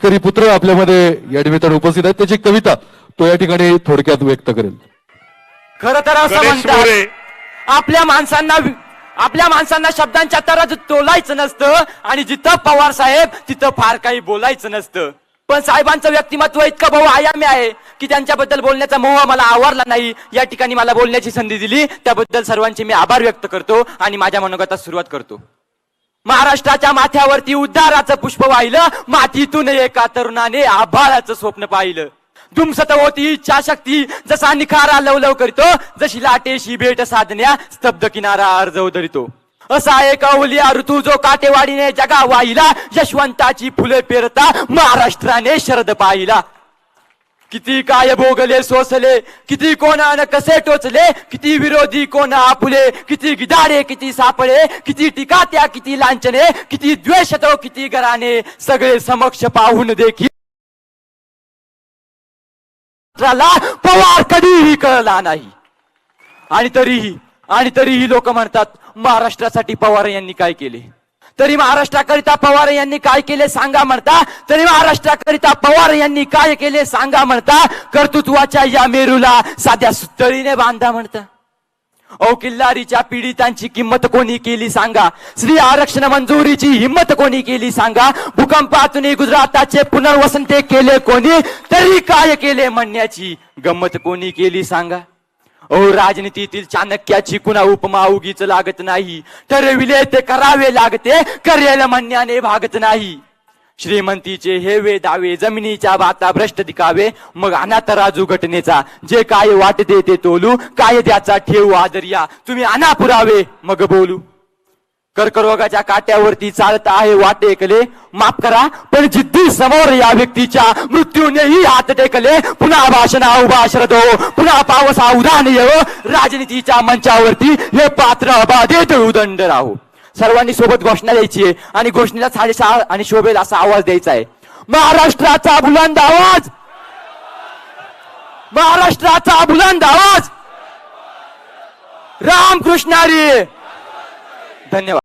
शेतकरी पुत्र आपल्यामध्ये या निमित्ताने उपस्थित आहेत. त्याची कविता तो या ठिकाणी थोडक्यात व्यक्त करेल. खर तर असं म्हणतात आपल्या माणसांना आपल्या माणसांना शब्दांच्या तराजू तोलायचं नसतं आणि जिथं पवार साहेब तिथं फार काही बोलायचं नसतं. पण साहेबांचं व्यक्तिमत्व इतकं बहु आयामी आहे की त्यांच्याबद्दल बोलण्याचा मोह मला आवडला नाही. या ठिकाणी मला बोलण्याची संधी दिली. त्याबद्दल सर्वांचे मी आभार व्यक्त करतो आणि माझ्या मनोगतात सुरुवात करतो. महाराष्ट्राच्या माथ्यावरती उद्धाराचं पुष्प वाहिलं मातीतून एका तरुणाने आभाळाचं स्वप्न पाहिलं. धुमसत होती इच्छाशक्ती जसा निखारा लवलव करीतो जशी लाटेशी भेट साधण्या स्तब्ध किनारा अर्जव धरितो असा एक अवलिया ऋतू जो काटेवाडीने जगा वाहिला यशवंताची फुले पेरता महाराष्ट्राने शरद पाहिला. किती काय भोगले हो सोसले. किती कोणानं कसे टोचले किती विरोधी कोण आपुले. किती गिदाडे किती सापळे किती टीका त्या किती लांछने किती द्वेष तो किती घराने सगळे समक्ष पाहून देखील पवार कधीही कळला नाही. आणि तरीही आणि तरीही लोक म्हणतात महाराष्ट्रासाठी पवार यांनी काय केले? तरी महाराष्ट्राकरिता पवार यांनी काय केले सांगा म्हणता? तरी महाराष्ट्राकरिता पवार यांनी काय केले सांगा म्हणता? कर्तृत्वाच्या या मेरूला साध्या सुतळीने बांधा म्हणता. औ किल्लारीच्या पीडितांची किंमत कोणी केली सांगा? स्त्री आरक्षण मंजुरीची हिंमत कोणी केली सांगा? भूकंपातून गुजराताचे पुनर्वसन ते केले कोणी? तरी काय केले म्हणण्याची गंमत कोणी केली सांगा? ओ राजनीतीतील चाणक्याची कुणा उपमा उगीच लागत नाही. ठरविले ते करावे लागते करेल म्हणण्याने भागत नाही. श्रीमंतीचे हेवे दावे जमिनीच्या बाता भ्रष्ट दिकावे मग अनाथ राजू घटनेचा जे काय वाटते ते तोलू कायद्याचा ठेव आदर्या तुम्ही अना पुरावे मग बोलू. कर्करोगाच्या काट्यावरती चालत आहे वाटे ऐकले माफ करा पण जिद्दी समोर या व्यक्तीच्या मृत्यूनेही हात टेकले. पुन्हा भाषणा उभा श्रद्धो हो. पुन्हा पावसा उदान येवो हो. राजनीतीच्या मंचावरती हे पात्र अबाधित उदंड राहू. सर्वांनी सोबत घोषणा द्यायची आहे आणि घोषणेला साडेसहा आणि शोभेल असा आवाज द्यायचा आहे. महाराष्ट्राचा बुलंद आवाज! महाराष्ट्राचा बुलंद आवाज! रामकृष्णारी धन्यवाद.